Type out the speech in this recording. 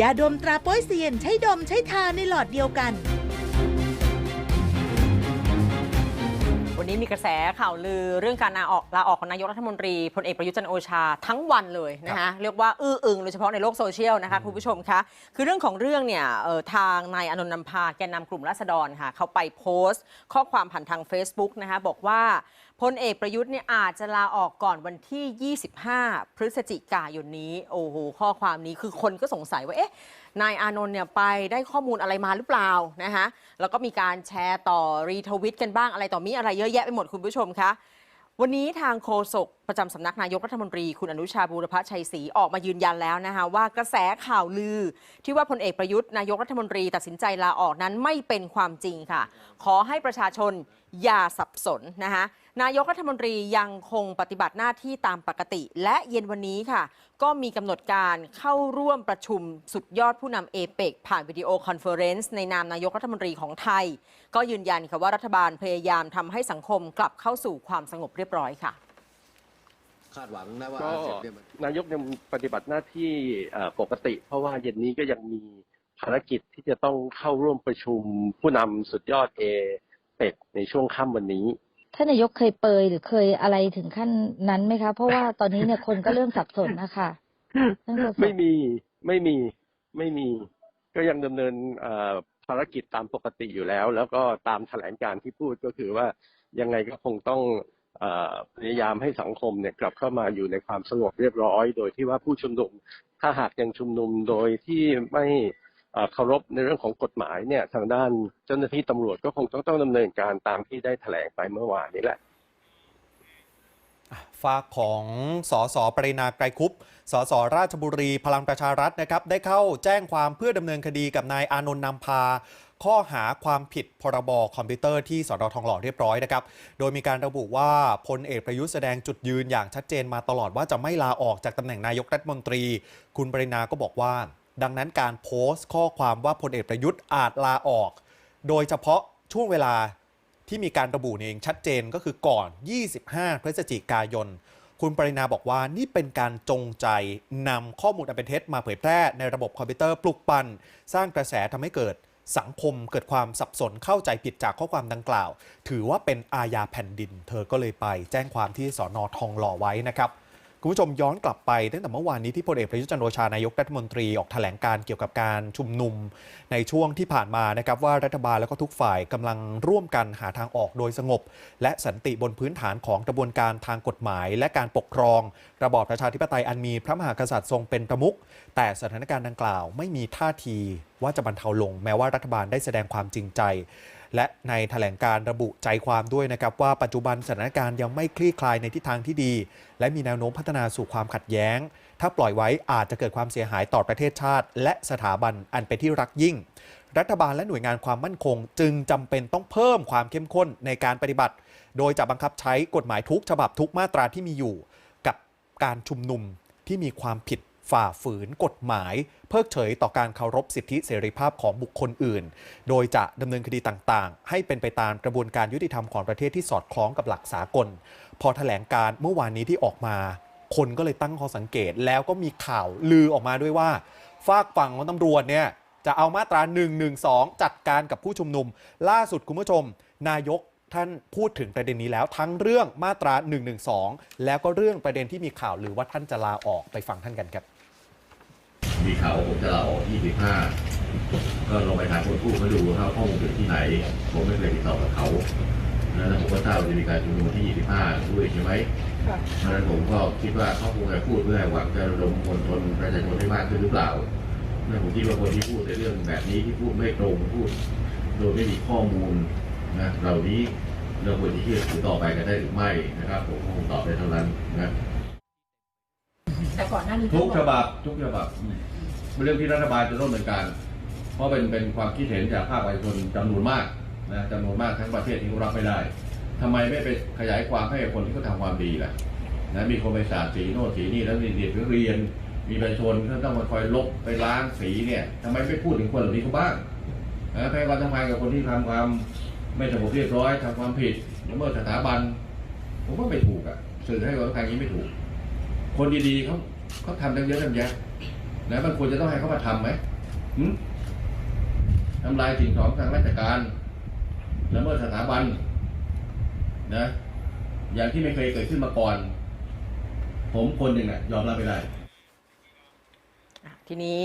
ยาดมตราโป้ยเซียนใช้ดมใช้ทาในหลอดเดียวกัน วันนี้มีกระแสข่าวลือเรื่องการลาออกลาออกของนายกรัฐมนตรีพลเอกประยุทธ์จันทร์โอชาทั้งวันเลยนะคะเรียกว่าอื้ออึงโดยเฉพาะในโลกโซเชียลนะคะคุณผู้ชมคะคือเรื่องของเรื่องเนี่ยเอ่อทางนายอานนท์นำพาแกนนำกลุ่มราษฎรค่ะเขาไปโพสต์ ข้อความผ่านทาง Facebook นะคะบอกว่า พลเอกประยุทธ์เนี่ยอาจจะลาออกก่อนวันที่ 25 พฤศจิกายนนี้ โอ้โห ข้อความนี้คือคนก็สงสัยว่า เอ๊ะ นายอานนท์เนี่ยไปได้ข้อมูลอะไรมาหรือเปล่านะคะแล้วก็มีการแชร์ต่อรีทวิตกันบ้างอะไรต่อมีอะไรเยอะแยะไปหมดคุณผู้ชมคะ วันนี้ทางโฆษกประจำสำนักนายกรัฐมนตรีคุณอนุชาบูรพชัยศรีออกมายืนยันแล้วนะคะว่ากระแสข่าวลือ ที่ว่าพลเอกประยุทธ์นายกรัฐมนตรีตัดสินใจลาออกนั้นไม่เป็นความจริงค่ะ ขอให้ประชาชนอย่าสับสนนะคะนายกรัฐมนตรียังคงปฏิบัติหน้าที่ตามปกติ และเย็นวันนี้ค่ะ ก็มีกำหนดการเข้าร่วมประชุมสุดยอดผู้นำเอเปกผ่านวิดีโอคอนเฟอเรนซ์ในนามนายกรัฐมนตรีของไทย ก็ยืนยันค่ะว่ารัฐบาลพยายามทำให้สังคมกลับเข้าสู่ความสงบเรียบร้อยค่ะ คาดหวังนะว่าก็อาเซียนเนี่ยมันนายกยังปฏิบัติหน้าที่เอ่อปกติ เพราะว่าเย็นนี้ก็ยังมีภารกิจที่จะต้องเข้าร่วมประชุมผู้นำสุดยอดเอเปกในช่วงค่ำวันนี้ ท่านนายกเคยเปยหรือเคยอะไรถึงขั้นนั้นไหมคะ เพราะว่าตอนนี้เนี่ยคนก็เริ่มสับสนนะคะท่านโฆษกไม่มีไม่มีไม่มี ก็ยังดำเนินเอ่อภารกิจตามปกติอยู่แล้ว แล้วก็ตามแถลงการที่พูดก็คือว่ายังไงก็คงต้องเอ่อ พยายามให้สังคมเนี่ยกลับเข้ามาอยู่ในความสงบเรียบร้อย โดยที่ว่าผู้ชุมนุม ถ้าหากยังชุมนุมโดยที่ไม่เคารพในเรื่องของกฎหมายเนี่ยทางด้านเจ้าหน้าที่ตำรวจก็คงต้องต้องดำเนินการตามที่ได้แถลงไปเมื่อวานนี้แหละ ฝากของสสปรินาไกรคุปสสราชบุรีพลังประชารัฐนะครับได้เข้าแจ้งความเพื่อดำเนินคดีกับนายอานนท์นำพา ข้อหาความผิดพรบคอมพิวเตอร์ที่สนทองหล่อเรียบร้อยนะครับ โดยมีการระบุว่าพลเอกประยุทธ์แสดงจุดยืนอย่างชัดเจนมาตลอดว่าจะไม่ลาออกจากตำแหน่งนายกรัฐมนตรี คุณปรินาก็บอกว่า ดังนั้นการโพสต์ข้อความว่าพลเอกประยุทธ์อาจลาออก โดยเฉพาะช่วงเวลา ที่มีการระบุเนี่เองชัดเจนก็คือก่อน 25 พฤศจิกายน คุณปรินาบอกว่านี่เป็นการจงใจนำข้อมูลอันเป็นเท็จมาเผยแพร่ในระบบคอมพิวเตอร์ปลุกปั่นสร้างกระแสทำให้เกิดสังคมเกิดความสับสนเข้าใจผิดจากข้อความดังกล่าว ถือว่าเป็นอาญาแผ่นดิน เธอก็เลยไปแจ้งความที่สอนอทองหล่อไว้นะครับ คุณผู้ชมย้อนกลับไปตั้งแต่เมื่อวานนี้ที่พลเอกประยุทธ์จันทร์โอชานายกรัฐมนตรีออกแถลงการเกี่ยวกับการชุมนุมในช่วงที่ผ่านมานะครับว่ารัฐบาลแล้วก็ทุกฝ่ายกำลังร่วมกันหาทางออกโดยสงบ และสันติบนพื้นฐานของกระบวนการทางกฎหมาย และการปกครอง ระบอบประชาธิปไตยอันมีพระมหากษัตริย์ทรงเป็นประมุขแต่สถานการณ์ดังกล่าวไม่มีท่าทีว่าจะบรรเทาลง แม้ว่ารัฐบาลได้แสดงความจริงใจ และในแถลงการระบุใจความด้วยนะครับว่าปัจจุบันสถานการณ์ยังไม่คลี่คลายในทิศทางที่ดี และมีแนวโน้มพัฒนาสู่ความขัดแย้ง ถ้าปล่อยไว้อาจจะเกิดความเสียหายต่อประเทศชาติ และสถาบันอันเป็นที่รักยิ่ง รัฐบาลและหน่วยงานความมั่นคง จึงจำเป็นต้องเพิ่มความเข้มข้นในการปฏิบัติ โดยจะบังคับใช้กฎหมายทุกฉบับทุกมาตราที่มีอยู่ กับการชุมนุมที่มีความผิด ฝ่าฝืนกฎหมาย เพิกเฉยต่อการเคารพสิทธิเสรีภาพของบุคคลอื่น โดยจะดำเนินคดีต่างๆ ให้เป็นไปตามกระบวนการยุติธรรมของประเทศที่สอดคล้องกับหลักสากล พอแถลงการเมื่อวานนี้ที่ออกมา คนก็เลยตั้งข้อสังเกตแล้วก็มีข่าวลือออกมาด้วยว่า ฝากฝั่งของตำรวจเนี่ยจะเอามาตรา 112 จัดการกับผู้ชุมนุม ล่าสุดคุณผู้ชม นายก ท่านพูดถึงประเด็นนี้แล้วทั้งเรื่องมาตรา 112 แล้วก็เรื่องประเด็นที่มีข่าวลือว่าท่านจะลาออกไปฟังท่านกันครับ มีข่าวผมจะลาออก25ก็ลงไปถามคนพูดเขาดูว่าข้อมูลเป็นที่ไหน ผมไม่เคยติดต่อกับเขาแล้วผมก็ทราบว่าจะมีการชุมนุมที่25ด้วยใช่ไหมเพราะฉะนั้นผมก็คิดว่าเขาคงจะพูดเพื่อหวังจะระดมมวลชนประชาชนให้มากขึ้นหรือเปล่าผมคิดว่าคนที่พูดในเรื่องแบบนี้ที่พูดไม่ตรงพูด โดยไม่มีข้อมูล นะเหล่านี้เราควรจะเชื่อถือต่อไปกันได้หรือไม่นะครับ ผมคงตอบได้เท่านั้นนะแต่ก่อนหน้านี้ทุกฉบับทุกฉบับเป็นเรื่องที่รัฐบาลจะต้องดำเนินการ เพราะเป็นเป็นความคิดเห็นจากภาคประชาชนจำนวนมากนะจำนวนมากทั้งประเทศที่เขารับไม่ได้ทำไมไม่ไปขยายความให้กับคนที่เขาทำความดีล่ะนะมีคนไปสาดสีโน่นสีนี่แล้วมีเด็กนักเรียน มีประชาชนที่ต้องมาคอยลบไปล้างสีเนี่ยทำไมไม่พูดถึงคนเหล่านี้เขาบ้างนะให้ความสำคัญกับคนที่ทำความ ไม่สงบเรียบร้อยทำความผิดละเมิดสถาบัน ผมว่าไม่ถูกอะสื่อให้ความสำคัญอย่างนี้ไม่ถูก คนดีๆเขาเขาทำตั้งเยอะตั้งแยะนะมันควรจะต้องให้เขามาทำไหมหึทำลายสิ่งของทางราชการละเมิดสถาบันนะ อย่างที่ไม่เคยเกิดขึ้นมาก่อน ผมคนหนึ่งน่ะยอมรับไม่ได้ทีนี้